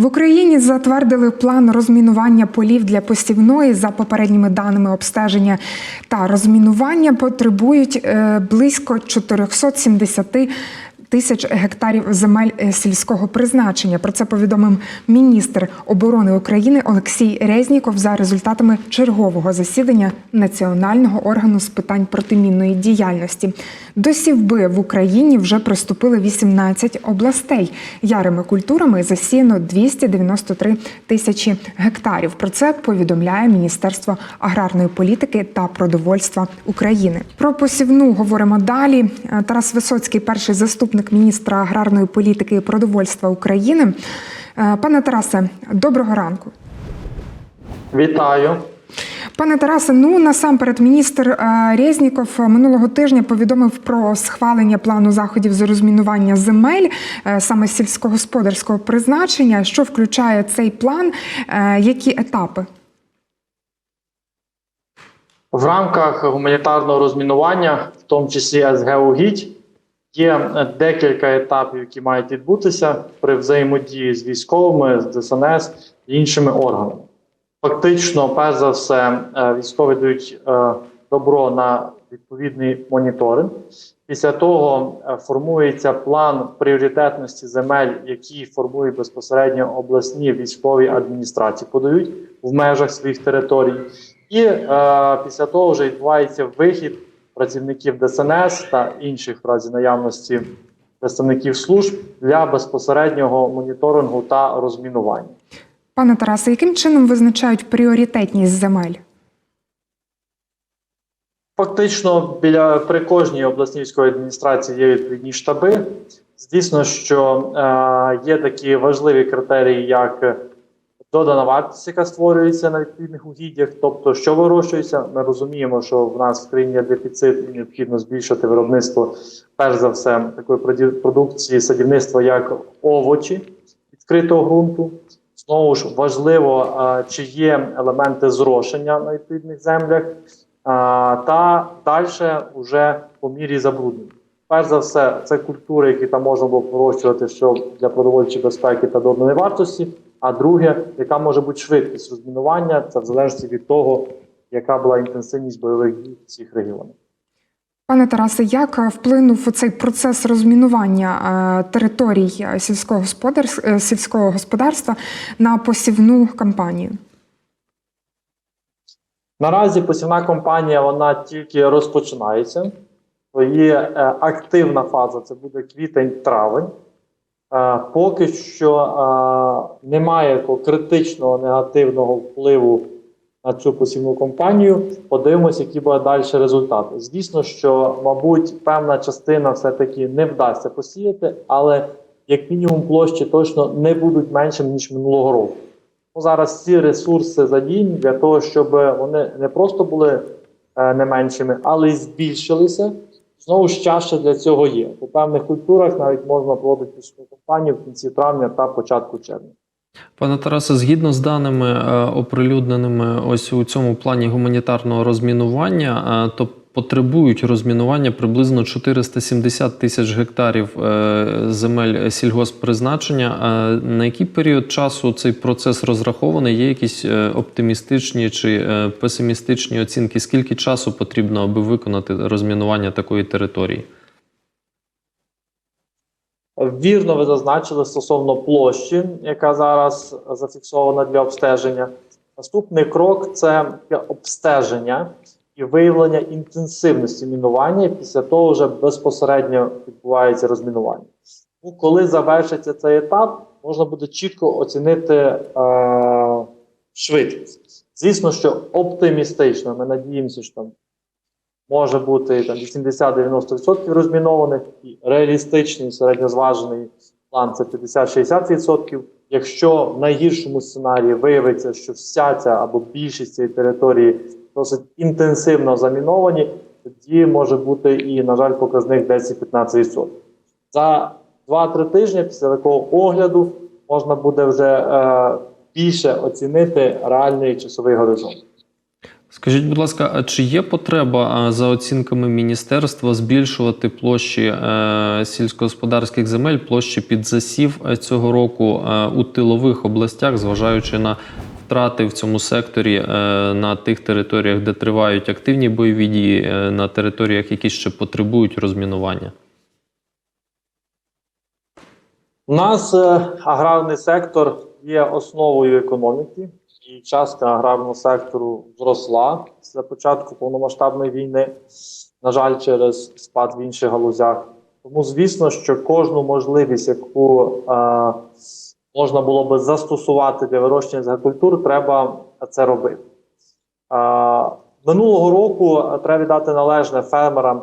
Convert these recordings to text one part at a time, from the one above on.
В Україні затвердили план розмінування полів для посівної. За попередніми даними обстеження та розмінування потребують е, близько 470 тисяч гектарів земель е, сільського призначення. Про це повідомив міністр оборони України Олексій Резніков за результатами чергового засідання національного органу з питань протимінної діяльності. До сівби в Україні вже приступили 18 областей. Ярими культурами засіяно 293 тисячі гектарів. Про це повідомляє Міністерство аграрної політики та продовольства України. Про посівну говоримо далі. Е, Тарас Висоцький, перший заступник міністра аграрної політики і продовольства України. Е, Пане Тарасе, доброго ранку. Вітаю. Пане Тарасе, ну насамперед, міністр е, Резніков минулого тижня повідомив про схвалення плану заходів з розмінування земель е, саме сільськогосподарського призначення. Що включає цей план? Е, Які етапи? В рамках гуманітарного розмінування, в тому числі СГ «Угідь», є е, декілька етапів, які мають відбутися при взаємодії з військовими, з ДСНС і іншими органами. Фактично, перш за все, е, військові дають е, добро на відповідний моніторинг. Після того формується план пріоритетності земель, які формують безпосередньо обласні військові адміністрації, подають в межах своїх територій. І е, після того вже відбувається вихід працівників ДСНС та інших в разі наявності представників служб для безпосереднього моніторингу та розмінування. Пане Тарасе, яким чином визначають пріоритетність земель? Фактично, біля при кожній обласній військовій адміністрації є відповідні штаби. Звісно, що е, є такі важливі критерії, як додана вартість, яка створюється на відповідних угіддях, тобто що вирощується. Ми розуміємо, що в нас в країні є дефіцит і необхідно збільшити виробництво, перш за все, такої продукції садівництва, як овочі відкритого ґрунту. Знову ж важливо, чи є елементи зрошення на відповідних землях, та далі вже по мірі забруднення. Перш за все, це культури, які там можна було вирощувати що для продовольчої безпеки та доданої вартості. А друге, яка може бути швидкість розмінування, це в залежності від того, яка була інтенсивність бойових дій в цих регіонах. Пане Тарасе, як вплинув цей процес розмінування е, територій е, сільського, е, сільського господарства на посівну кампанію? Наразі посівна кампанія вона тільки розпочинається. Є активна фаза, це буде квітень-травень. Поки що немає критичного негативного впливу на цю посівну кампанію. Подивимося, які будуть далі результати. Звісно, що, мабуть, певна частина все-таки не вдасться посіяти, але як мінімум площі точно не будуть меншими, ніж минулого року. Ну, зараз ці ресурси задіяні для того, щоб вони не просто були е, не меншими, але й збільшилися. Знову ж чаще для цього є. У певних культурах навіть можна проводити посівну кампанію в кінці травня та початку червня. Пане Тарасе, згідно з даними е, оприлюдненими ось у цьому плані гуманітарного розмінування, тобто то потребують розмінування приблизно 470 тисяч гектарів е, земель сільгосппризначення. Е, На який період часу цей процес розрахований? Є якісь е, оптимістичні чи песимістичні оцінки? Скільки часу потрібно, аби виконати розмінування такої території? Вірно, ви зазначили стосовно площі, яка зараз зафіксована для обстеження. Наступний крок це обстеження і виявлення інтенсивності мінування. Після того вже безпосередньо відбувається розмінування. Ну, коли завершиться цей етап, можна буде чітко оцінити е, швидкість. Звісно, що оптимістично, ми надіємося, що там може бути там 80-90% розмінованих, і реалістичний середньозважений план це 50-60%. Якщо в найгіршому сценарії виявиться, що вся ця або більшість цієї території досить інтенсивно заміновані, тоді може бути і, на жаль, показник 10-15%. За 2-3 тижні після такого огляду можна буде вже е, більше оцінити реальний часовий горизонт. Скажіть, будь ласка, а чи є потреба за оцінками міністерства збільшувати площі е, сільськогосподарських земель, площі під засів е, цього року е, у тилових областях, зважаючи на втрати в цьому секторі е, на тих територіях, де тривають активні бойові дії, е, на територіях, які ще потребують розмінування? У нас е, аграрний сектор є основою економіки, і частка аграрного сектору зросла з початку повномасштабної війни, на жаль, через спад в інших галузях. Тому, звісно, що кожну можливість, яку можна було би застосувати для вирощення з культур, треба це робити. Е, минулого року е, треба віддати належне фермерам.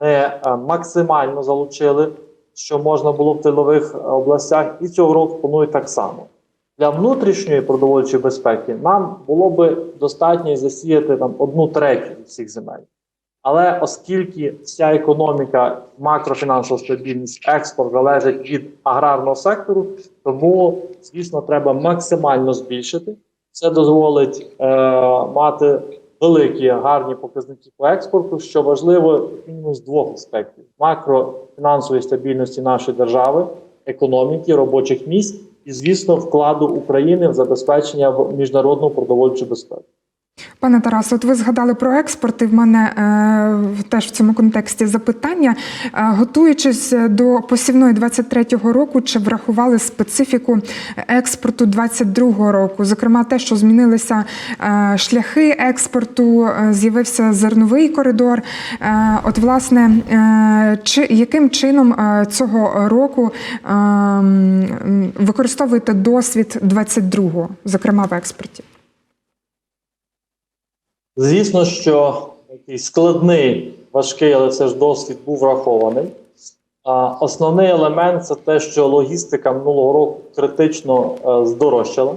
Ми е, максимально залучили що можна було в тилових е, областях, і цього року планують так само. Для внутрішньої продовольчої безпеки нам було би достатньо засіяти там одну третю всіх земель. Але оскільки вся економіка, макрофінансова стабільність, експорт залежить від аграрного сектору, тому, звісно, треба максимально збільшити. Це дозволить е, мати великі гарні показники по експорту, що важливо мінімум з двох аспектів: макрофінансової стабільності нашої держави, економіки, робочих місць і, звісно, вкладу України в забезпечення в міжнародну продовольчу безпеку. Пане Тарас, от ви згадали про експорт, і в мене е, теж в цьому контексті запитання. Е, готуючись до посівної 23-го року, чи врахували специфіку експорту 22-го року? Зокрема, те, що змінилися е, шляхи експорту, е, з'явився зерновий коридор. Е, от, власне, е, чи яким чином е, цього року е, використовуєте досвід 22-го, зокрема в експорті? Звісно, що такий складний, важкий, але все ж досвід був врахований. А, основний елемент це те, що логістика минулого року критично е, здорожчала.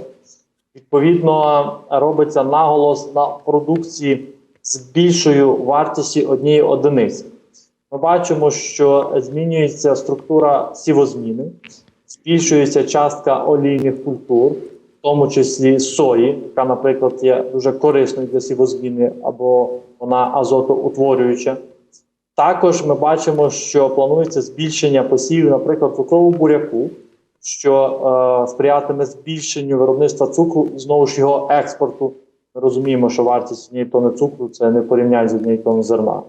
Відповідно, робиться наголос на продукції з більшою вартістю однієї одиниці. Ми бачимо, що змінюється структура сівозміни, збільшується частка олійних культур, тому числі сої, яка, наприклад, є дуже корисною для сівозміни, або вона азотоутворююча. Також ми бачимо, що планується збільшення посівів, наприклад, цукрового буряку, що е, сприятиме збільшенню виробництва цукру і знову ж його експорту. Ми розуміємо, що вартість однієї тони цукру це не порівняння з однією тонни зерна.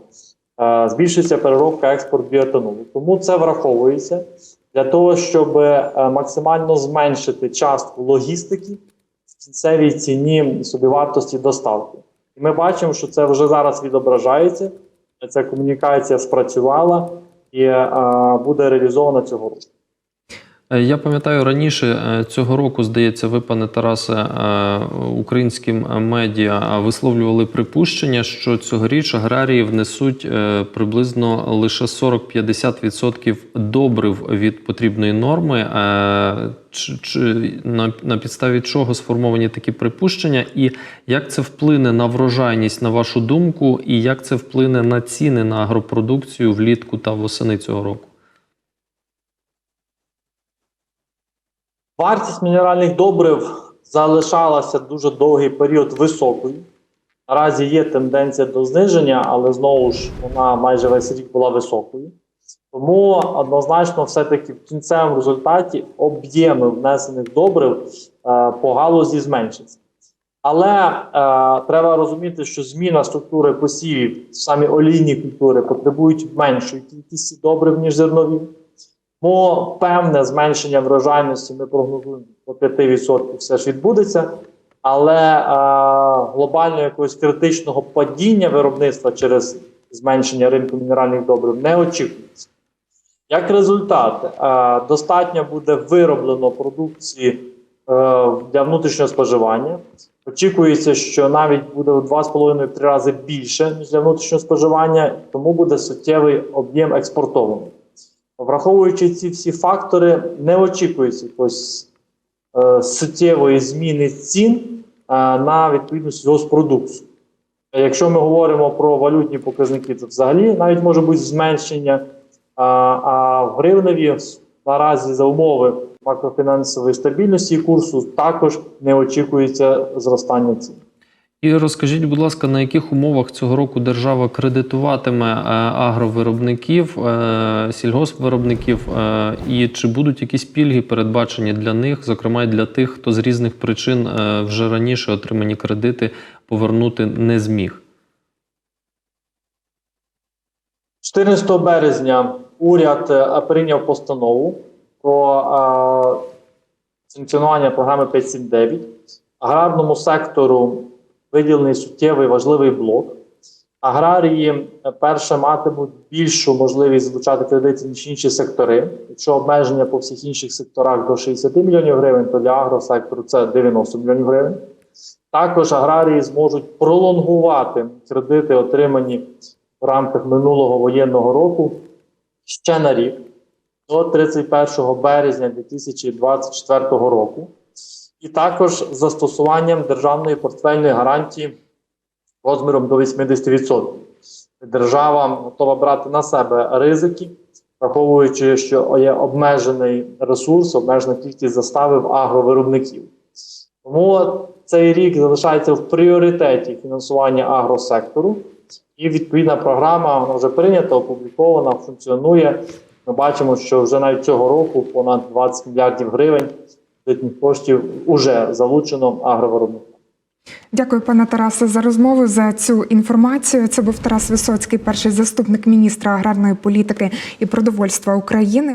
Е, збільшується переробка експорт біоетанолу. Тому це враховується для того, щоб е, максимально зменшити частку логістики в кінцевій ціні собівартості доставки. І ми бачимо, що це вже зараз відображається. Ця комунікація спрацювала і е, буде реалізована цього року. Е, Я пам'ятаю раніше е, цього року, здається, ви, пане Тарасе, е, українським медіа висловлювали припущення, що цьогоріч аграрії внесуть приблизно лише 40-50% добрив від потрібної норми. Чи, чи на, на підставі чого сформовані такі припущення, і як це вплине на врожайність, на вашу думку, і як це вплине на ціни на агропродукцію влітку та восени цього року? Вартість мінеральних добрив залишалася дуже довгий період високою. Наразі є тенденція до зниження, але знову ж вона майже весь рік була високою. Тому однозначно, все-таки в кінцевому результаті об'єми внесених добрив е, по галузі зменшаться. Але е, треба розуміти, що зміна структури посівів, самі олійні культури, потребують меншої кількості добрив, ніж зернові. Тому певне зменшення врожайності ми прогнозуємо до 5% все ж відбудеться, але е, глобального якогось критичного падіння виробництва через зменшення ринку мінеральних добрив не очікується. Як результат, е, достатньо буде вироблено продукції е, для внутрішнього споживання. Очікується, що навіть буде в 2,5-3 рази більше, ніж для внутрішнього споживання, тому буде суттєвий об'єм експортований. Враховуючи ці всі фактори, не очікується якоїсь е, суттєвої зміни цін е, на відповідну сільгоспродукцію. Якщо ми говоримо про валютні показники, то взагалі навіть може бути зменшення, а, а в гривневі наразі за умови макрофінансової стабільності курсу також не очікується зростання цін. І розкажіть, будь ласка, на яких умовах цього року держава кредитуватиме е, агровиробників, е, сільгоспвиробників, е, і чи будуть якісь пільги передбачені для них, зокрема й для тих, хто з різних причин вже раніше отримані кредити повернути не зміг? 14 березня уряд прийняв постанову про функціонування програми 579. Аграрному сектору виділений суттєвий важливий блок. Аграрії е, перше матимуть більшу можливість залучати кредити, ніж інші сектори. Якщо обмеження по всіх інших секторах до 60 мільйонів гривень, то для агросектору це 90 мільйонів гривень. Також аграрії зможуть пролонгувати кредити, отримані в рамках минулого воєнного року ще на рік до 31 березня 2024 року, і також застосуванням державної портфельної гарантії розміром до 80%. Держава готова брати на себе ризики, враховуючи, що є обмежений ресурс, обмежена кількість заставив агровиробників. Тому цей рік залишається в пріоритеті фінансування агросектору. І відповідна програма вже прийнята, опублікована, функціонує. Ми бачимо, що вже навіть цього року понад 20 мільярдів гривень кредитних коштів вже залучено агровиробникам. Дякую, пане Тарасе, за розмову за цю інформацію. Це був Тарас Висоцький, перший заступник міністра аграрної політики і продовольства України.